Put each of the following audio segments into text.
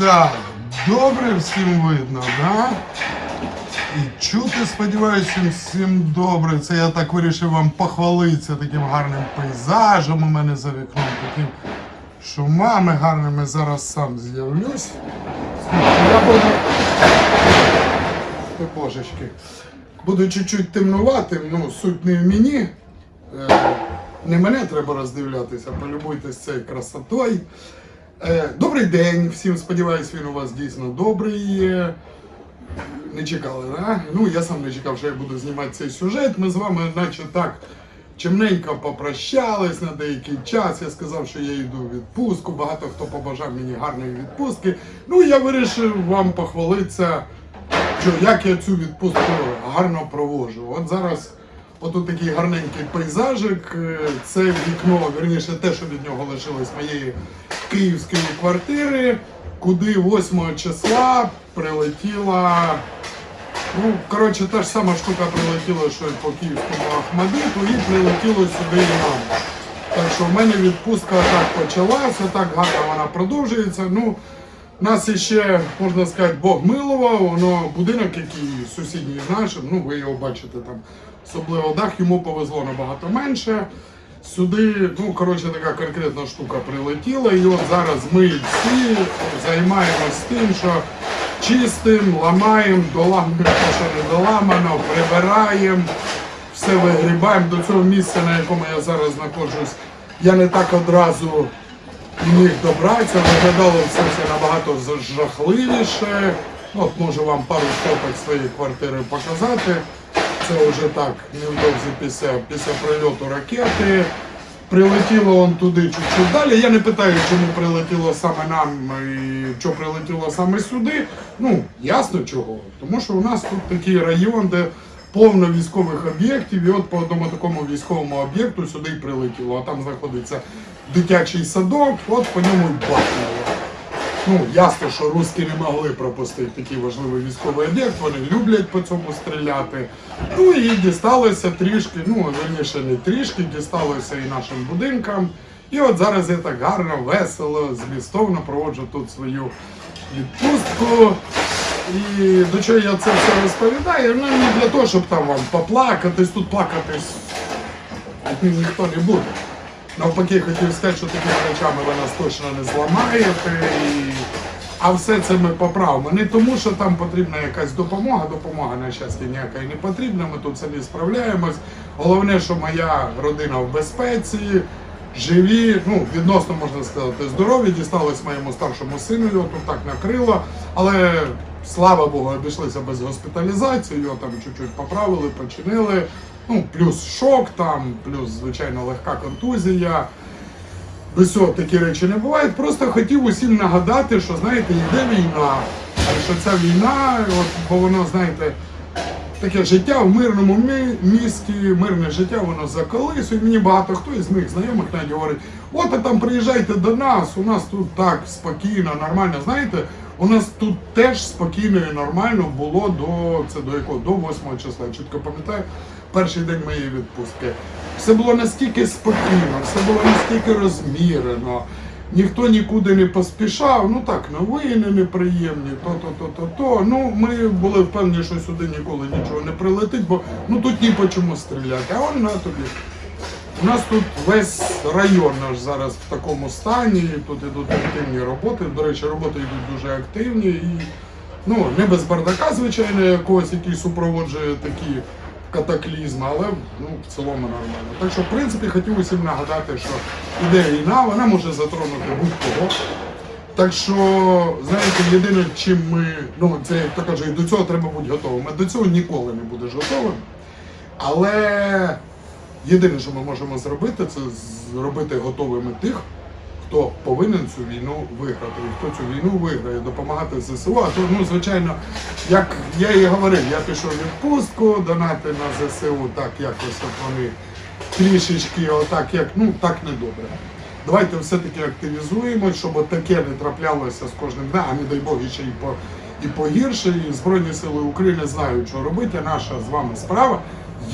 Так, добре всім видно, да? І чути, сподіваюся, всім, добре. Це я так вирішив вам похвалитися таким гарним пейзажем у мене за вікном, таким шумами гарними. Зараз сам з'явлюсь. Я буду. Ой, Божечки. Буду чуть-чуть темнуватим, ну, суть не в мені. Е, не мене треба роздивлятися, полюбуйтесь цією красотою. Е, Добрий день всім, сподіваюсь, він у вас дійсно добрий. Е, Не чекали, да? Ну, я сам не чекав, що я буду знімати цей сюжет. Ми з вами, наче так, чимненько попрощались на деякий час. Я сказав, що я йду в відпустку. Багато хто побажав мені гарної відпустки. Ну, я вирішив вам похвалитися, що як я цю відпустку гарно проводжу. От зараз. Отут такий гарненький пейзажик. Е, Це вікно, верніше, те, що від нього лишилось моєї київської квартири, куди 8 числа прилетіла. Ну, коротше, та ж сама штука прилетіла, що по київському Ахмадиту, і прилетіло сюди і нам. Так що в мене відпустка так почалася, так гарно вона продовжується. Ну, нас іще, можна сказати, Бог милував, воно будинок, який сусідній з нашим, ну ви його бачите там, особливо дах, йому повезло набагато менше. Сюди, ну коротше, така конкретна штука прилетіла, і от зараз ми всі займаємось тим, що чистим, ламаємо, доламуємо те, що не доламано, прибираємо, все вигрібаємо до цього місця, на якому я зараз знаходжусь. Я не так одразу міг добратися, виглядало все це набагато жахливіше. От можу вам пару фоток своєї квартири показати. Це вже так, невдовзі після, після прильоту ракети. Прилетіло он туди чуть-чуть далі. Я не питаю, чому прилетіло саме нам і що прилетіло саме сюди. Ну, ясно чого. Тому що у нас тут такий район, де повно військових об'єктів, і от по одному такому військовому об'єкту сюди прилетіло. А там знаходиться дитячий садок, от по ньому й бахнуло. Ну, ясно, що русські не могли пропустити такий важливий військовий об'єкт, вони люблять по цьому стріляти. Ну і дісталося трішки, ну верніше не трішки, дісталося і нашим будинкам. І от зараз я так гарно, весело, змістовно проводжу тут свою відпустку. І до чого я це все розповідаю? Ну не для того, щоб там вам поплакатись, тут плакатись ніхто не буде. Навпаки, хотів сказати, що такими речами ви нас точно не зламаєте. І... А все це ми поправимо. Не тому, що там потрібна якась допомога. Допомога на щастя ніякої не потрібна. Ми тут самі справляємось. Головне, що моя родина в безпеці, живі, ну відносно можна сказати, здорові. Дісталось моєму старшому сину, його тут так накрило. Але слава Богу, обійшлися без госпіталізації, його там чуть-чуть поправили, починили. Ну, плюс шок, там, плюс, звичайно, легка контузія. Без цього такі речі не бувають. Просто хотів усім нагадати, що знаєте, йде війна. А що ця війна, от, бо воно, знаєте, таке життя в мирному місті, мирне життя, воно заколисує. Мені багато хто із моїх знайомих навіть говорить, от а там приїжджайте до нас, у нас тут так спокійно, нормально. Знаєте, у нас тут теж спокійно і нормально було до це до якого до 8 числа. Я чітко пам'ятаю, перший день моєї відпустки. Все було настільки спокійно, все було настільки розмірено. Ніхто нікуди не поспішав, ну так, новини неприємні, то, то, то, то, то. Ну, ми були впевнені, що сюди ніколи нічого не прилетить, бо ну тут ні по чому стріляти. А он на тобі. У нас тут весь район наш зараз в такому стані, тут ідуть активні роботи. До речі, роботи йдуть дуже активні і ну, не без бардака, звичайно, якогось, який супроводжує такі катаклізми, але ну, в цілому нормально. Так що, в принципі, хотів усім нагадати, що іде війна, вона може затронути будь-кого. Так що, знаєте, єдине, чим ми, ну це як то каже, до цього треба бути готовим. До цього ніколи не будеш готовим. Але єдине, що ми можемо зробити, це зробити готовими тих, хто повинен цю війну виграти. І хто цю війну виграє, допомагати ЗСУ. А то, ну, звичайно, як я і говорив, я пішов відпустку, донати на ЗСУ, так якось от вони трішечки, отак, як, ну, так недобре. Давайте все-таки активізуємось, щоб таке не траплялося з кожним днем, а не дай Бог ще і по і погірше. І Збройні Сили України знають, що робити. Наша з вами справа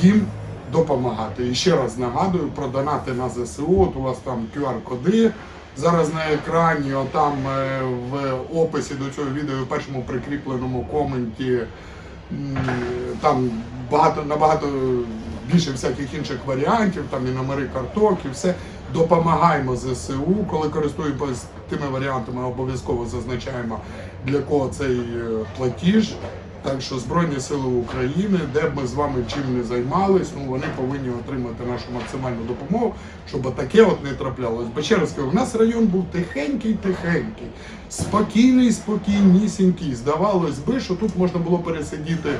їм допомагати. І ще раз нагадую про донати на ЗСУ. От у вас там QR-коди Зараз на екрані, отам е, в описі до цього відео, в першому прикріпленому коменті, там багато набагато більше всяких інших варіантів, там і номери карток, і все. Допомагаємо ЗСУ, коли користуємось тими варіантами, обов'язково зазначаємо для кого цей е, платіж. Так що Збройні Сили України, де б ми з вами чим не займались, ну вони повинні отримати нашу максимальну допомогу, щоб таке от не траплялось. Бо ще раз кажу, у нас район був тихенький, тихенький, спокійний, спокійнісінький. Здавалось би, що тут можна було пересидіти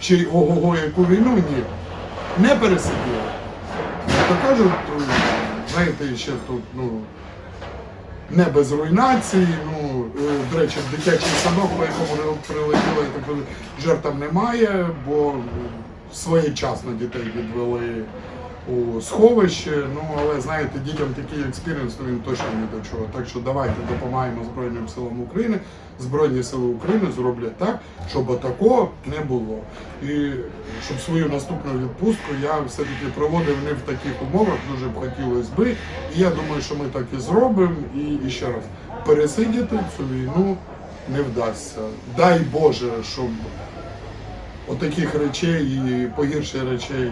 ще й ого-го, яку війну. Ні, не пересиділи. То кажуть, знаєте, ще тут, ну не без руйнації. Ну, е, до речі, дитячий садок, по якому прилетіло, жертв немає, бо своєчасно дітей відвели у сховище. Ну, але знаєте, дітям такий експіріенс, ну він точно ні до чого. Так що давайте допомагаємо Збройним силам України. Збройні сили України зроблять так, щоб такого не було. І щоб свою наступну відпустку я все-таки проводив не в таких умовах, дуже б хотілося би. І я думаю, що ми так і зробимо. І, і ще раз, пересидіти цю війну не вдасться. Дай Боже, щоб отаких речей і погірших речей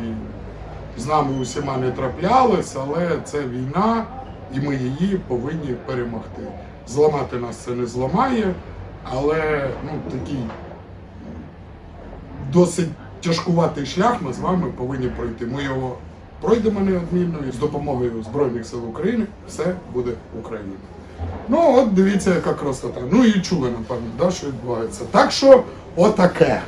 з нами усіма не траплялось, але це війна, і ми її повинні перемогти. Зламати нас це не зламає, але ну, такий досить тяжкуватий шлях ми з вами повинні пройти. Ми його пройдемо неодмінно і з допомогою Збройних сил України все буде Україна. Ну, от дивіться, яка красота. Ну і чули, напевно, да, що відбувається. Так що, отаке.